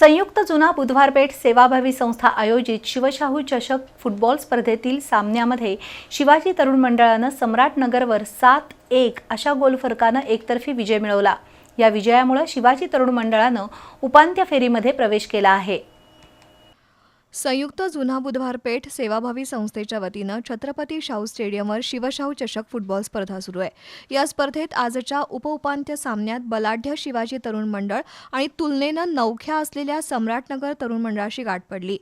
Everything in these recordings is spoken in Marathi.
संयुक्त जुना बुधवारपेठ सेवाभावी संस्था आयोजित शिवशाहू चषक फुटबॉल स्पर्धेतील सामन्यामध्ये शिवाजी तरुण मंडळानं सम्राटनगरवर सात एक अशा गोलफरकानं एकतर्फी विजय मिळवला. या विजयामुळे शिवाजी तरुण मंडळानं उपांत्य फेरीमध्ये प्रवेश केला आहे. संयुक्त जुना बुधवार पेठ सेवाभावी संस्थेच्या वतीनं छत्रपती शाहू स्टेडियमवर शिवशाहू चषक फुटबॉल स्पर्धा सुरू आहे. या स्पर्धेत आजच्या उपउपांत्य सामन्यात बलाढ्य शिवाजी तरुण मंडळ आणि तुलनेनं नवख्या असलेल्या सम्राटनगर तरुण मंडळाशी गाठ पडली.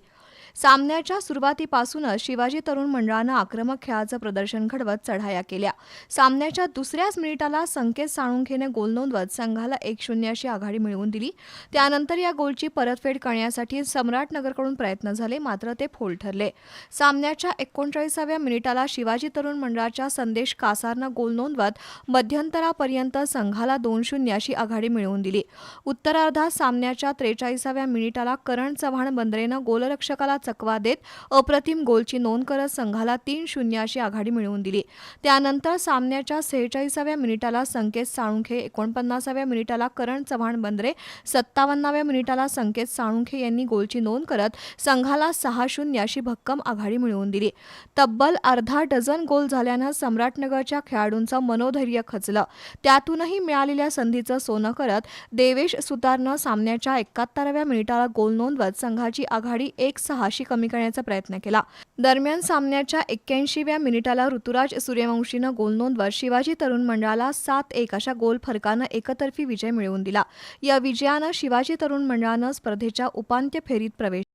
सामन्याच्या सुरुवातीपासूनच शिवाजी तरुण मंडळानं आक्रमक खेळाचं प्रदर्शन घडवत चढाया केल्या. सामन्याच्या दुसऱ्याच मिनिटाला संकेत साळुंखेने गोल नोंदवत संघाला एक शून्य अशी आघाडी मिळवून दिली. त्यानंतर या गोलची परतफेड करण्यासाठी सम्राटनगरकडून प्रयत्न झाले मात्र ते फोल ठरले. सामन्याच्या एकोणचाळीसाव्या मिनिटाला शिवाजी तरुण मंडळाच्या संदेश कासारनं गोल नोंदवत मध्यंतरापर्यंत संघाला दोन शून्य अशी आघाडी मिळवून दिली. उत्तरार्धात सामन्याच्या त्रेचाळीसाव्या मिनिटाला करण चव्हाण बंद्रेनं गोलरक्षकाला चकवा देत अप्रतिम गोलची नोंद करत संघाला तीन शून्य अशी आघाडी मिळवून दिली. त्यानंतर सामन्याच्या सेहेचाळीसाव्या मिनिटाला संकेत साळुंखे एकोणपन्नासाव्या मिनिटाला करण चव्हाण बंद्रे सत्तावन्नाव्या मिनिटाला संकेत साळुंखे यांनी गोलची नोंद करत संघाला सहा शून्य अशी भक्कम आघाडी मिळवून दिली. तब्बल अर्धा डझन गोल झाल्यानं सम्राटनगरच्या खेळाडूंचं मनोधैर्य खचलं. त्यातूनही मिळालेल्या संधीचं सोनं करत देवेश सुतारनं सामन्याच्या एकाहत्तराव्या मिनिटाला गोल नोंदवत संघाची आघाडी एक सहा सहाशी कमी करण्याचा प्रयत्न केला. दरम्यान सामन्याच्या एक्क्याऐंशीव्या मिनिटाला ऋतुराज सूर्यवंशीनं गोल नोंदवत शिवाजी तरुण मंडळाला सात एक अशा गोल फरकानं एकतर्फी विजय मिळवून दिला. या विजयानं शिवाजी तरुण मंडळानं स्पर्धेच्या उपांत्य फेरीत प्रवेश